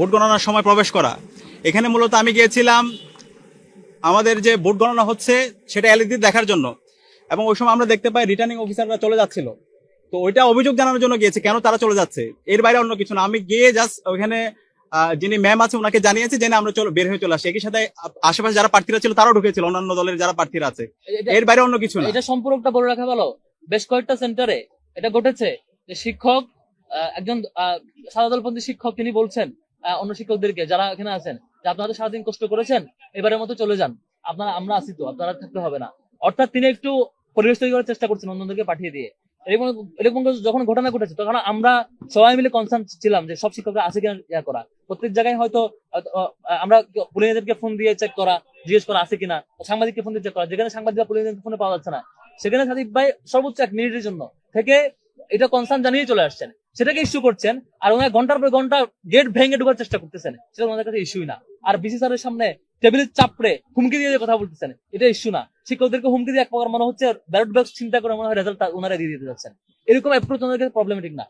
Vote গণনার সময় প্রবেশ করা। এখানে মূলত আমি গিয়েছিলাম আমাদের যে ভোট গণনা হচ্ছে সেটা এলইডি দেখার জন্য। এবং ওই সময় আমরা দেখতে পাই রিটার্নিং অফিসাররা চলে যাচ্ছিল। তো ওইটা অভিযোগ জানানোর জন্য গিয়েছে কেন তারা চলে যাচ্ছে? এর বাইরে অন্য কিছু না। আমি গিয়ে জাস্ট ওইখানে যিনি ম্যাম আছে ওনাকে জানিয়েছি জেনে আমরা চলো বের হয়ে চলে আসি। একই সাথে আশেপাশে যারা প্রার্থীরা ছিল তারাও ঢুকেছিল। অন্যান্য দলের যারা প্রার্থীরা আছে। এর বাইরে অন্য কিছু না। এটা সম্পর্কটা বলে রাখা ভালো। বেশ কয়েকটা সেন্টারে এটা ঘটেছে যে শিক্ষক একজন সাদা দলপন্থী শিক্ষক তিনি বলছেন অন্য শিক্ষকদেরকে যারা এখানে আছেন, যে আপনারা সারাদিন কষ্ট করেছেন, এবারের মতো চলে যান। আপনারা, আমরা আছি তো, আপনারা থাকতে হবে না। অর্থাৎ তিনি একটু পরিবেশ তৈরি করার চেষ্টা করছেন অন্যদেরকে পাঠিয়ে দিয়ে। এরকম এরকম যখন ঘটনা ঘটেছে, তখন আমরা সবাই মিলে কনসার্ন ছিলাম যে সব শিক্ষকরা আছে কিনা ইয়া করা। প্রত্যেক জায়গায় হয়তো আমরা পুলিশদেরকে ফোন দিয়ে চেক করা, জিজ্ঞেস করা আছে কিনা সাংবাদিককে ফোন দিয়ে চেক করা। যেখানে সাংবাদিকরা পুলিশদের ফোনে পাওয়া যাচ্ছে না, সেখানে সাদিক ভাই সর্বোচ্চ এক মিনিটের জন্য থেকে এটা কনসার্ন জানিয়ে চলে আসছেন। সেটাকে ইস্যু করছেন, আর ওনার ঘণ্টার পর ঘণ্টা গেট ভেঙে ঢোকার চেষ্টা করতেছেন। সেটা ওনাদের কাছে ইস্যুই না। আর বিসি স্যারের সামনে টেবিলের চাপড়ে হুমকি দিয়ে কথা বলতেছেন, এটা ইস্যু না। শিক্ষকদেরকে হুমকি দিয়ে এক প্রকার মনে হচ্ছে ব্যালট বক্স চিন্তা করে মনে হয় রেজাল্ট ওনারা দিয়ে দিতে যাচ্ছেন। এরকম অ্যাপ্রোচ ওনাদের কাছে প্রবলেমেটিক না।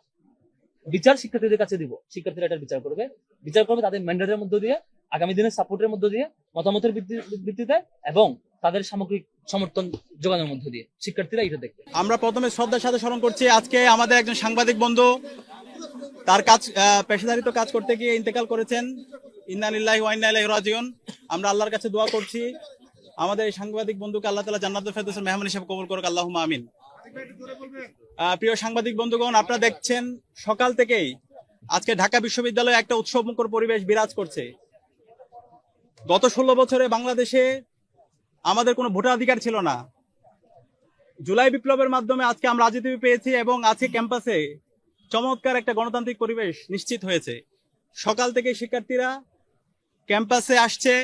বিচার শিক্ষার্থীদের কাছে দিব। শিক্ষার্থীরা এটা বিচার করবে। বিচার করবে তাদের ম্যান্ডেটের মধ্য দিয়ে, আগামী দিনের সাপোর্টের মধ্য দিয়ে, মতামতের ভিত্তি- ভিত্তিতে, এবং তাদের সামগ্রিক সমর্থন যোগানোর মধ্য দিয়ে। শিক্ষার্থীরা এটা দেখবে। আমরা প্রথমে শ্রদ্ধার সাথে স্মরণ করছি, আজকে আমাদের একজন সাংবাদিক বন্ধু, তার কাজ পেশাদারিত কাজ করতে গিয়ে ইন্তেকাল করেছেন, ইন্নালিল্লাহি ওয়া ইন্না ইলাইহি রাজিউন। আমরা আল্লাহর কাছে দোয়া করছি, আমাদের এই সাংবাদিক বন্ধুকে আল্লাহ তালা জান্নাতুল ফেরদৌসের মেহমান হিসেবে কবুল করুক, আল্লাহুম্মা আমিন। প্রিয় সাংবাদিক বন্ধুগণ, আপনারা দেখছেন, সকাল থেকেই আজকে ঢাকা বিশ্ববিদ্যালয়ে একটা উৎসবমুখর পরিবেশ বিরাজ করছে। গত ষোলো বছরে বাংলাদেশে আমাদের কোনো ভোটাধিকার ছিল না। জুলাই বিপ্লবের মাধ্যমে আজকে আমরা রাজনীতি পেয়েছি এবং আজকে ক্যাম্পাসে চমৎকার একটা গণতান্ত্রিক পরিবেশ নিশ্চিত হয়েছে। সকাল থেকে শিক্ষার্থীরা ক্যাম্পাসে আসছে,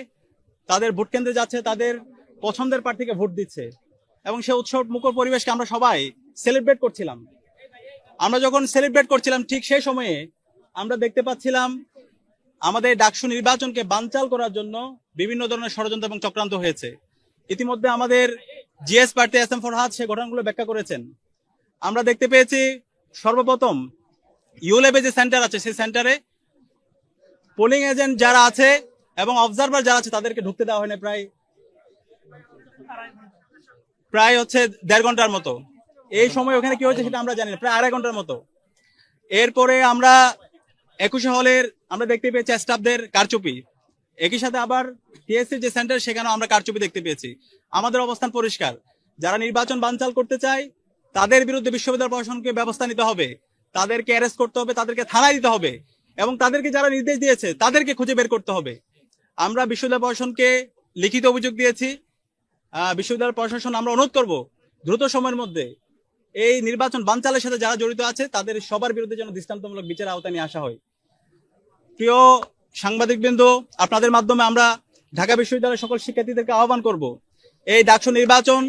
তাদের ভোট কেন্দ্রে যাচ্ছে, তাদের পছন্দের প্রার্থীকে ভোট দিচ্ছে এবং সে উৎসব মুখর পরিবেশকে আমরা সবাই সেলিব্রেট করছিলাম। আমরা যখন সেলিব্রেট করছিলাম, ঠিক সেই সময়ে আমরা দেখতে পাচ্ছিলাম আমাদের ডাকসু নির্বাচনকে বানচাল করার জন্য বিভিন্ন ধরনের ষড়যন্ত্র এবং চক্রান্ত হয়েছে। ইতিমধ্যে আমাদের জিএস প্রার্থী এস এম ফরহাদ সে ঘটনাগুলো ব্যাখ্যা করেছেন। আমরা দেখতে পেয়েছি, সর্বপ্রথম ইউলেবে যে সেন্টার আছে, সেই সেন্টারে পোলিং এজেন্ট যারা আছে এবং অবজারভার যারা আছে, তাদেরকে ঢুকতে দেওয়া হয়নি প্রায় প্রায় হচ্ছে দেড় ঘণ্টার মতো। এই সময় ওখানে কি হয়েছে সেটা আমরা জানি না, প্রায় আড়াই ঘণ্টার মতো। এরপরে আমরা একুশে হলের আমরা দেখতে পেয়েছি স্টাফদের কারচুপি। একই সাথে আবার টিএসসি যে সেন্টার সেখানেও আমরা কারচুপি দেখতে পেয়েছি। আমাদের অবস্থান পরিষ্কার। যারা নির্বাচন বানচাল করতে চায়, তাদের বিরুদ্ধে বিশ্ববিদ্যালয় প্রশাসনকে ব্যবস্থা নিতে হবে। তাদেরকে অ্যারেস্ট করতে হবে, তাদেরকে থানায় দিতে হবে। এবং তাদেরকে যারা নির্দেশ দিয়েছে, তাদেরকে খুঁজে বের করতে হবে। আমরা বিশ্ববিদ্যালয় প্রশাসনকে লিখিত অভিযোগ দিয়েছি। বিশ্ববিদ্যালয় প্রশাসন আমরা অনুরোধ করব, দ্রুত সময়ের মধ্যে এই নির্বাচন বানচালের সাথে যারা জড়িত আছে, তাদের সবার বিরুদ্ধে যেন দৃষ্টান্তমূলক বিচার আওতায় নিয়ে আসা হয়। প্রিয় সাংবাদিকবৃন্দ, আপনাদের মাধ্যমে আমরা ঢাকা বিশ্ববিদ্যালয়ের সকল শিক্ষার্থীদেরকে আহ্বান করব। এই ডাকসু নির্বাচন,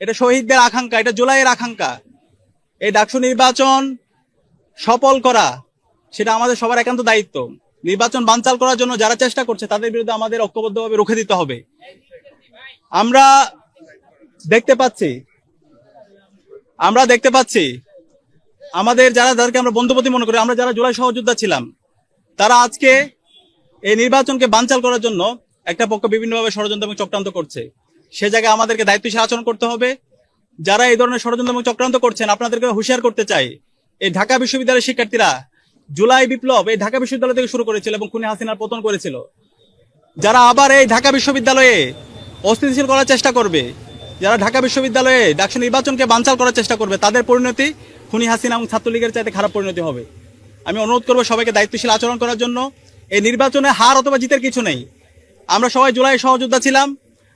এটা শহীদদের আকাঙ্ক্ষা, এটা জুলাইয়ের আকাঙ্ক্ষা। এই ডাকসু নির্বাচন সফল করা, সেটা আমাদের সবার একান্ত দায়িত্ব। নির্বাচন বানচাল করার জন্য যারা চেষ্টা করছে, তাদের বিরুদ্ধে আমাদের ঐক্যবদ্ধভাবে রুখে দিতে হবে। আমরা দেখতে পাচ্ছি, আমরা দেখতে পাচ্ছি, আমাদের যারা, যাদেরকে আমরা বন্ধুপতি মনে করি, আমরা যারা জুলাই সহযোদ্ধা ছিলাম তারা আজকে এই নির্বাচনকে বানচাল করার জন্য একটা পক্ষ বিভিন্নভাবে ষড়যন্ত্র এবং চক্রান্ত করছে। সে জায়গায় আমাদেরকে দায়িত্বশীল আচরণ করতে হবে। যারা এই ধরনের ষড়যন্ত্র এবং চক্রান্ত করছেন আপনাদেরকে হুঁশিয়ার করতে চাই। এই ঢাকা বিশ্ববিদ্যালয়ের শিক্ষার্থীরা জুলাই বিপ্লব এই ঢাকা বিশ্ববিদ্যালয় থেকে শুরু করেছিল এবং খুনি হাসিনার পতন করেছিল। যারা আবার এই ঢাকা বিশ্ববিদ্যালয়ে অস্থিতিশীল করার চেষ্টা করবে, যারা ঢাকা বিশ্ববিদ্যালয়ে ডাকসু নির্বাচনকে বানচাল করার চেষ্টা করবে, তাদের পরিণতি খুনি হাসিনা এবং ছাত্রলীগের চাইতে খারাপ পরিণতি হবে। আমি অনুরোধ করব সবাইকে দায়িত্বশীল আচরণ করার জন্য। এই নির্বাচনে হার অথবা জিতের কিছু নেই। আমরা সবাই জুলাই সহযোদ্ধা ছিলাম।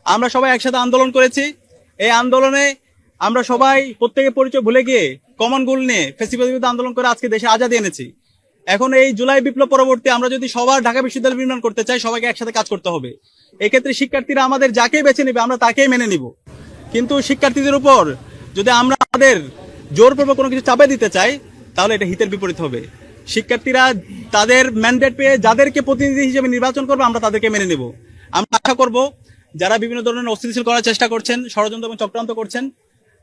আমরা সবাই একসাথে আন্দোলন করেছি। এই আন্দোলনে আমরা সবাই প্রত্যেকের পরিচয় ভুলে গিয়ে কমন গোল নিয়ে ফেসিবাদ আন্দোলন করে আজকে দেশে আজাদি এনেছি। এখন এই জুলাই বিপ্লব পরবর্তী আমরা যদি সবার ঢাকা বিশ্ববিদ্যালয় নির্মাণ করতে চাই, সবাইকে একসাথে কাজ করতে হবে। এক্ষেত্রে শিক্ষার্থীরা আমাদের যাকেই বেছে নেবে, আমরা তাকেই মেনে নিব। কিন্তু শিক্ষার্থীদের উপর যদি আমরা আমাদের জোরপূর্বক কোনো কিছু চাপে দিতে চাই, তাহলে এটা হিতের বিপরীত হবে। শিক্ষার্থীরা তাদের ম্যান্ডেট পেয়ে যাদেরকে প্রতিনিধি হিসেবে নির্বাচন করবে, আমরা তাদেরকে মেনে নেব। আমরা আশা করব যারা বিভিন্ন ধরনের অস্থিতিশীল করার চেষ্টা করছেন, ষড়যন্ত্র এবং চক্রান্ত করছেন,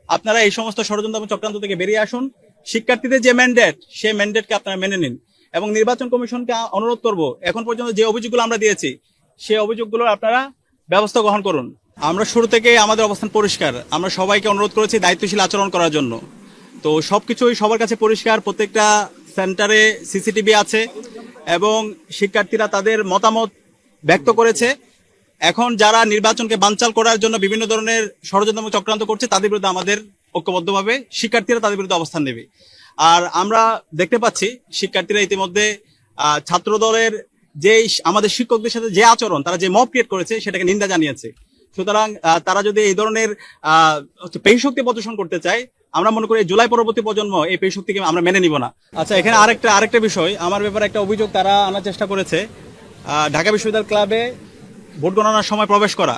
আপনারা এই সমস্ত ষড়যন্ত্র এবং চক্রান্ত থেকে বেরিয়ে আসুন। শিক্ষার্থীদের যে ম্যান্ডেট সেই ম্যান্ডেটকে আপনারা মেনে নিন এবং নির্বাচন কমিশনকে অনুরোধ করব, এখন পর্যন্ত যে অভিযোগগুলো আমরা দিয়েছি, সেই অভিযোগগুলো আপনারা ব্যবস্থা গ্রহণ করুন। আমরা শুরু থেকে আমাদের অবস্থান পরিষ্কার। আমরা সবাইকে অনুরোধ করেছি দায়িত্বশীল আচরণ করার জন্য। তো সবকিছুই সবার কাছে পরিষ্কার, প্রত্যেকটা সেন্টারে সিসিটিভি আছে এবং শিক্ষার্থীরা তাদের মতামত ব্যক্ত করেছে। এখন যারা নির্বাচনকে বানচাল করার জন্য বিভিন্ন ধরনের ষড়যন্ত্র চক্রান্ত করছে তাদের বিরুদ্ধে আমাদের ঐক্যবদ্ধভাবে শিক্ষার্থীরা তাদের বিরুদ্ধে অবস্থান নেবে। আর আমরা দেখতে পাচ্ছি শিক্ষার্থীরা ইতিমধ্যে ছাত্র দলের যে আমাদের শিক্ষকদের সাথে যে আচরণ তারা যে মব ক্রিয়েট করেছে সেটাকে নিন্দা জানিয়েছে। সুতরাং তারা যদি এই ধরনের আহ, হচ্ছে শক্তি প্রদর্শন করতে চায় আমরা মনে করি জুলাই পরবর্তী প্রজন্ম এই পেশি শক্তিকে আমরা মেনে নিব না। আচ্ছা এখানে আরেকটা আরেকটা বিষয় আমার ব্যাপারে একটা অভিযোগ তারা আনার চেষ্টা করেছে। ঢাকা বিশ্ববিদ্যালয় ক্লাবে ভোট গণনার সময় প্রবেশ করা।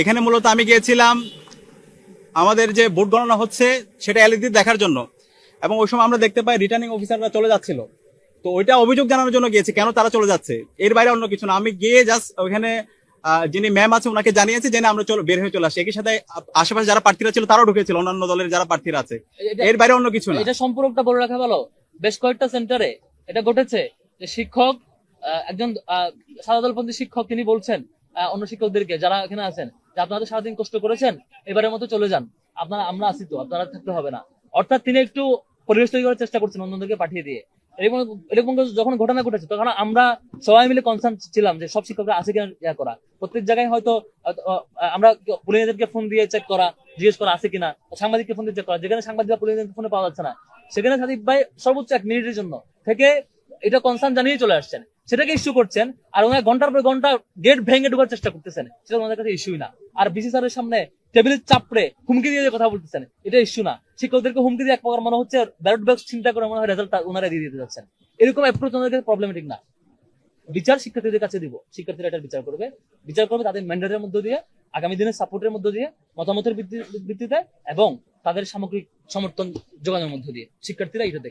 এখানে মূলত আমি গিয়েছিলাম আমাদের যে ভোট গণনা হচ্ছে সেটা এলইডি দেখার জন্য। এবং ওই সময় আমরা দেখতে পাই রিটার্নিং অফিসাররা চলে যাচ্ছিল। তো ওইটা অভিযোগ জানানোর জন্য গিয়েছি কেন তারা চলে যাচ্ছে? এর বাইরে অন্য কিছু না। আমি গিয়ে জাস্ট আহ, যিনি ম্যাম আছে ওনাকে জানিয়েছি যে আমরা চলো বের হয়ে চলে আসি। একই সাথে আশেপাশে যারা প্রার্থীরা ছিল তারাও ঢুকেছিল। অন্যান্য দলের যারা প্রার্থীরা আছে। এর বাইরে অন্য কিছু না। এটা সম্পর্কটা বলে রাখা ভালো। বেশ কয়েকটা সেন্টারে এটা ঘটেছে যে শিক্ষক একজন আহ, সাদাদলপন্থী শিক্ষক তিনি বলছেন অন্য শিক্ষকদেরকে যারা এখানে আছেন যে আপনারা তো সারাদিন কষ্ট করেছেন এবারের মতো চলে যান। আপনারা আমরা আছি তো আপনারা থাকতে হবে না। অর্থাৎ তিনি একটু পরিবেশ তৈরি করার চেষ্টা করছেন অন্যদেরকে পাঠিয়ে দিয়ে। এরকম এরকম যখন ঘটনা ঘটেছে, তখন আমরা সবাই মিলে কনসার্ন ছিলাম যে সব শিক্ষকরা আছে কিনা ইয়া করা। প্রত্যেক জায়গায় হয়তো আমরা পুলিশদেরকে ফোন দিয়ে চেক করা, জিজ্ঞেস করা আছে কিনা সাংবাদিককে ফোন দিয়ে চেক করা। যেখানে সাংবাদিক পুলিশদের ফোনে পাওয়া যাচ্ছে না। সেখানে সাদিক ভাই সর্বোচ্চ এক মিনিটের জন্য থেকে এটা কনসার্ন জানিয়ে চলে আসছেন। সেটাকে ইস্যু করছেন, আর ওনারা ঘণ্টার পর ঘণ্টা গেট ভেঙে ঢোকার চেষ্টা করতেছেন। সেটা ওনাদের কাছে ইস্যুই না। আর বিসি স্যারের সামনে টেবিলের চাপড়ে হুমকি দিয়ে কথা বলতেছেন। এটা ইস্যু না। শিক্ষকদেরকে হুমকি দিয়ে এক প্রকার মনে হচ্ছে ব্যালট বক্স চিন্তা করে মনে হয় রেজাল্ট ওনারা দিয়ে দিতে যাচ্ছেন। এরকম অ্যাপ্রোচ ওনাদের প্রবলেমেটিক না। বিচার শিক্ষার্থীদের কাছে দিব। শিক্ষার্থীরা এটা বিচার করবে। বিচার করবে তাদের ম্যান্ডেটের মধ্য দিয়ে, আগামী দিনের সাপোর্টের মধ্য দিয়ে, মতামতের ভিত্তি- ভিত্তিতে এবং তাদের সামগ্রিক সমর্থন যোগানোর মধ্য দিয়ে। শিক্ষার্থীরা এটা দেখবে।